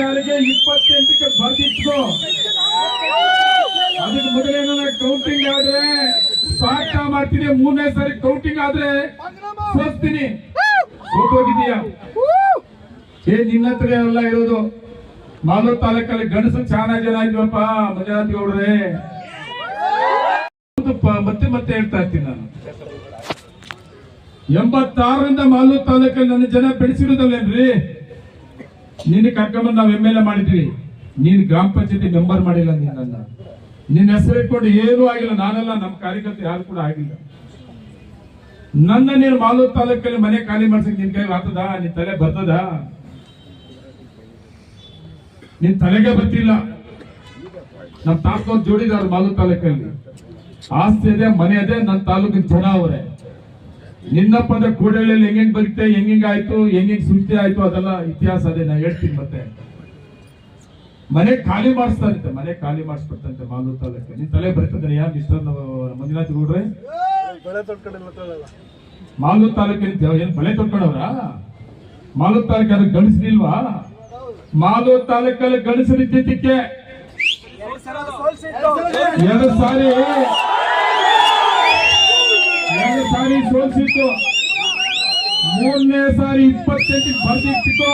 ಸಾರಿಗೆ ಇಪ್ಪತ್ತೆಂಟಕ್ಕೆ ಬರ್ದಿಟ್ಕೋ. ಅದಕ್ಕೆ ಮೊದಲೇನ ಕೌಂಟಿಂಗ್ ಆದ್ರೆ ಸ್ಟಾರ್ಟ್ ಮಾಡ್ತೀನಿ, ಮೂರನೇ ಸಾರಿ ಕೌಂಟಿಂಗ್ ಆದ್ರೆ ಸೋಸ್ತೀನಿ. ಹೋಗೋಗಿದೀಯ ಏ, ನಿನ್ನ ಹತ್ರ ಎಲ್ಲ ಇರೋದು. ಮಾಲೂರು ತಾಲೂಕಲ್ಲಿ ಗಂಡಸು ಚೆನ್ನಾಗಿ ಜನ ಇದ್ವಪ್ಪ, ಮಂಜುನಾಥ್ ಗೌಡ್ರೆ. ಮತ್ತೆ ಮತ್ತೆ ಹೇಳ್ತಾ ಇರ್ತೀನಿ ನಾನು. ಎಂಬತ್ತಾರರಿಂದ ಮಾಲೂರು ತಾಲೂಕಲ್ಲಿ ನನ್ನ ಜನ ಬೆಳೆಸಿರೋದಲ್ಲೇನ್ರಿ? ನಿನ್ನ ಕರ್ಕೊಂಬಂದು ನಾವು ಎಂ ಎಲ್ ಎ ಮಾಡಿದ್ವಿ ನೀನ್ ಗ್ರಾಮ ಪಂಚಾಯತಿ ಮೆಂಬರ್ ಮಾಡಿಲ್ಲ ನಿನ್ನ ನಿನ್ನ ಹೆಸರು ಇಟ್ಕೊಂಡು ಏನೂ ಆಗಿಲ್ಲ. ನಾನಲ್ಲ, ನಮ್ಮ ಕಾರ್ಯಕರ್ತ ಯಾರು ಕೂಡ ಆಗಿಲ್ಲ. ನನ್ನ ನೀನು ಮಾಲೂರು ತಾಲೂಕಲ್ಲಿ ಮನೆ ಖಾಲಿ ಮಾಡ್ಸಕ್ ನಿನ್ ಕೈ ಆಗ್ತದ ನಿನ್ ತಲೆ ಬರ್ತದ? ನಿನ್ ತಲೆಗೆ ಬರ್ತಿಲ್ಲ. ನಮ್ ತಾಲೂಕು ಜೋಡಿದಾರ ಮಾಲೂರು ತಾಲೂಕಲ್ಲಿ. ಆಸ್ತಿ ಇದೆ, ಮನೆ ಇದೆ ನನ್ನ ತಾಲೂಕಿನ ಜನ ಅವರೇ. ನಿನ್ನಪ್ಪ ಅಂದ್ರೆ ಕೂಡಲಲ್ಲಿ ಹೆಂಗೆಂಗ್ ಬರುತ್ತೆ ಹೆಂಗೆಂಗ್ ಆಯ್ತು ಹೆಂಗೆಂಗ್ ಸೃಷ್ಟಿ ಆಯ್ತು ಅದೆಲ್ಲ ಇತಿಹಾಸ ಅದೇ ನಾ ಹೇಳ್ತೀನಿ ಮತ್ತೆ. ಮನೆ ಖಾಲಿ ಮಾಡಿಸ್ತಾರಂತೆ ಮನೆ ಖಾಲಿ ಮಾಡಿಸ್ಬಿಡ್ತಂತೆ ಮಾಲೂರು ತಾಲೂಕು. ನಿನ್ ತಲೆ ಬರ್ತದೆ ಯಾರು ಮಿಸ್ಟರ್ ಮಂಜುನಾಥ್ ಗೌಡ್ರೆ? ಮಾಲೂರು ತಾಲೂಕಿನ ಏನ್ ಬಳೆ ತೊಡ್ಕೊಂಡವ್ರ? ಮಾಲೂರು ತಾಲೂಕು ಗಣಿಸ್ಲಿಲ್ವಾ ಮಾಲೂರು ತಾಲೂಕಲ್ಲಿ ಗಣಿಸರಿದ್ದಕ್ಕೆ ಎರಡು ಸಾರಿ. ಸಾರಿ ಸೋಲಿಸಿತ್ತು. ಮೂರನೇ ಸಾರಿ ಇಪ್ಪತ್ತೆಂಟಕ್ಕೆ ಬರ್ದಿಟ್ಟಿತ್ತು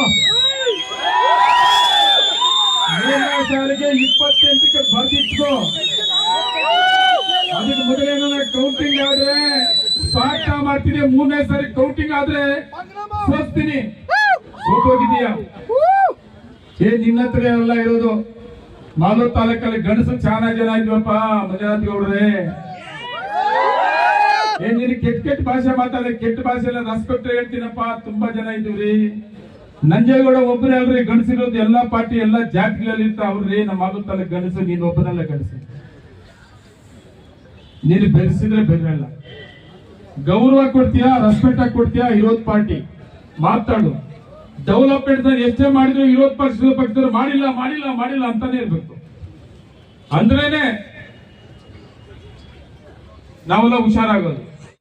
ಮೂರನೇ ಸಾರಿಗೆ ಇಪ್ಪತ್ತೆಂಟಕ್ಕೆ ಬರ್ದಿಟ್ಟು ಅದಕ್ಕೆ ಮೊದಲೇನ ಕೌಂಟಿಂಗ್ ಆದ್ರೆ ಸ್ಟಾರ್ಟ್ ಮಾಡ್ತೀನಿ. ಮೂರನೇ ಸಾರಿ ಕೌಂಟಿಂಗ್ ಆದ್ರೆ ಸೋಸ್ತೀನಿ. ಸೋತೋಗಿದೀಯ ಏ, ನಿನ್ನ ಹತ್ರ ಎಲ್ಲ ಇರೋದು. ಮಾಲೂರು ತಾಲೂಕಲ್ಲಿ ಗಂಡಸು ಚೆನ್ನಾಗಿ ಜನ ಇದ್ವಪ್ಪ ಗೌಡ್ರೆ. ಏ, ನೀನು ಕೆಟ್ಟ ಕೆಟ್ಟ ಭಾಷೆ ಮಾತಾಡ್ರೆ ಕೆಟ್ಟ ಭಾಷೆ ಎಲ್ಲ ರಸ ಕೊಟ್ಟು ಹೇಳ್ತೀನಪ್ಪ. ತುಂಬಾ ಜನ ಇದ್ದೀವ್ರಿ. ನಂಜೇಗೌಡ ಒಬ್ಬರೇ ಅಲ್ರಿ ಗಣಸಿರೋದು ಎಲ್ಲಾ ಪಾರ್ಟಿ, ಎಲ್ಲಾ ಜಾತಿಗಳಲ್ಲಿ ಇರ್ತಾವ ಅವ್ರಿ ನಮ್ಮ ಆಗುತ್ತಲ್ಲ ಗಣಸು ನೀನ್ ಒಬ್ಬನಲ್ಲ ಗಂಡಸು. ನೀನು ಬೆಳೆಸಿದ್ರೆ ಬೆರೆಲ್ಲ ಗೌರವ ಕೊಡ್ತೀಯಾ ರೆಸ್ಪೆಕ್ಟ್ ಆಗಿ ಕೊಡ್ತೀಯಾ ವಿರೋಧ ಪಾರ್ಟಿ. ಮಾತಾಡು. ಡೆವಲಪ್ಮೆಂಟ್ ಎಷ್ಟೇ ಮಾಡಿದ್ರು, ಇರೋದ್ ಪಕ್ಷದ ಪಕ್ಷದವ್ರು ಮಾಡಿಲ್ಲ ಮಾಡಿಲ್ಲ ಮಾಡಿಲ್ಲ ಅಂತಾನೆ ಇರ್ಬೇಕು. ಅಂದ್ರೇನೆ नावाला हुशार आगल